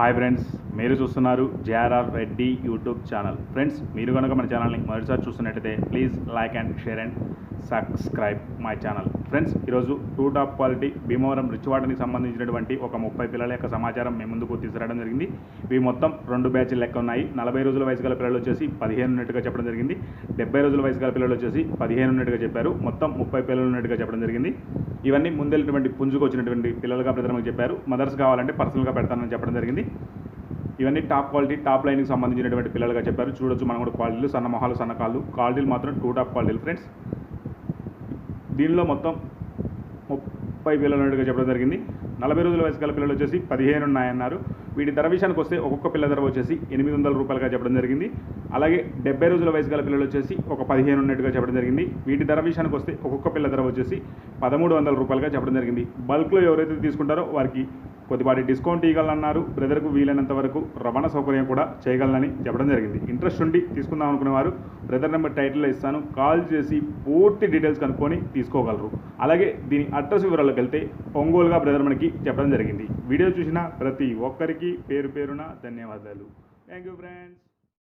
Hi friends మీరు చూస్తున్నారు JRR Reddy YouTube channel friends మీరు కనుక మన ఛానల్ని మొదటిసారి చూస్తున్నట్టయితే please like and share and subscribe my channel friends ఈరోజు టూ టాప్ క్వాలిటీ భీమవరం రిచ్వాటర్కి సంబంధించినటువంటి ఒక ముప్పై పిల్లల యొక్క సమాచారం మేము ముందుకు తీసుకురావడం జరిగింది. ఇవి మొత్తం రెండు బ్యాచ్లు లెక్క ఉన్నాయి. నలభై రోజుల వయసు గల పిల్లలు వచ్చేసి పదిహేను ఉన్నట్టుగా చెప్పడం జరిగింది. డెబ్బై రోజుల వయసు గల పిల్లలు వచ్చేసి పదిహేను ఉన్నట్టుగా చెప్పారు. మొత్తం ముప్పై పిల్లలు ఉన్నట్టుగా చెప్పడం జరిగింది. ఇవన్నీ ముందెళ్ళినటువంటి పుంజుకు వచ్చినటువంటి పిల్లలుగా బ్రదర్ మనకు చెప్పారు. మదర్స్ కావాలంటే పర్సనల్గా పెడతానని చెప్పడం జరిగింది. ఇవన్నీ టాప్ క్వాలిటీ టాప్ లైన్కి సంబంధించినటువంటి పిల్లలుగా చెప్పారు. చూడొచ్చు మనం కూడా క్వాలిటీలు సన్న మొహాలు సన్న కాళ్ళు. క్వాలిటీలు మాత్రం టూ టాప్ క్వాలిటీలు ఫ్రెండ్స్ దీనిలో మొత్తం ముప్పై పిల్లలు ఉన్నట్టుగా చెప్పడం జరిగింది. నలభై రోజుల వయసు గల పిల్లలు వచ్చేసి పదిహేను ఉన్నాయన్నారు. వీటి ధర విషయానికి వస్తే ఒక్కొక్క పిల్ల ధర వచ్చేసి ఎనిమిది వందల రూపాయలుగా చెప్పడం జరిగింది. అలాగే డెబ్బై రోజుల వయసు గల పిల్లలు వచ్చేసి ఒక పదిహేను ఉన్నట్టుగా చెప్పడం జరిగింది. వీటి ధర విషయానికి వస్తే ఒక్కొక్క పిల్ల ధర వచ్చేసి పదమూడు వందల రూపాయలుగా చెప్పడం జరిగింది. బల్క్లో ఎవరైతే తీసుకుంటారో వారికి కొద్దిపాటి డిస్కౌంట్ ఇవ్వాలన్నారు బ్రదర్కు వీలైనంత వరకు రవాణా సౌకర్యం కూడా చేయగలనని చెప్పడం జరిగింది. ఇంట్రెస్ట్ ఉండి తీసుకుందాం అనుకునే వారు బ్రదర్ నెంబర్ టైటిల్లో ఇస్తాను కాల్ చేసి పూర్తి డీటెయిల్స్ కనుక్కొని తీసుకోగలరు. అలాగే దీని అడ్రస్ వివరాలకు వెళ్తే ఒంగోలుగా బ్రదర్ మనకి చెప్పడం జరిగింది. వీడియో చూసిన ప్రతి ఒక్కరికి పేరు పేరున ధన్యవాదాలు. Thank you friends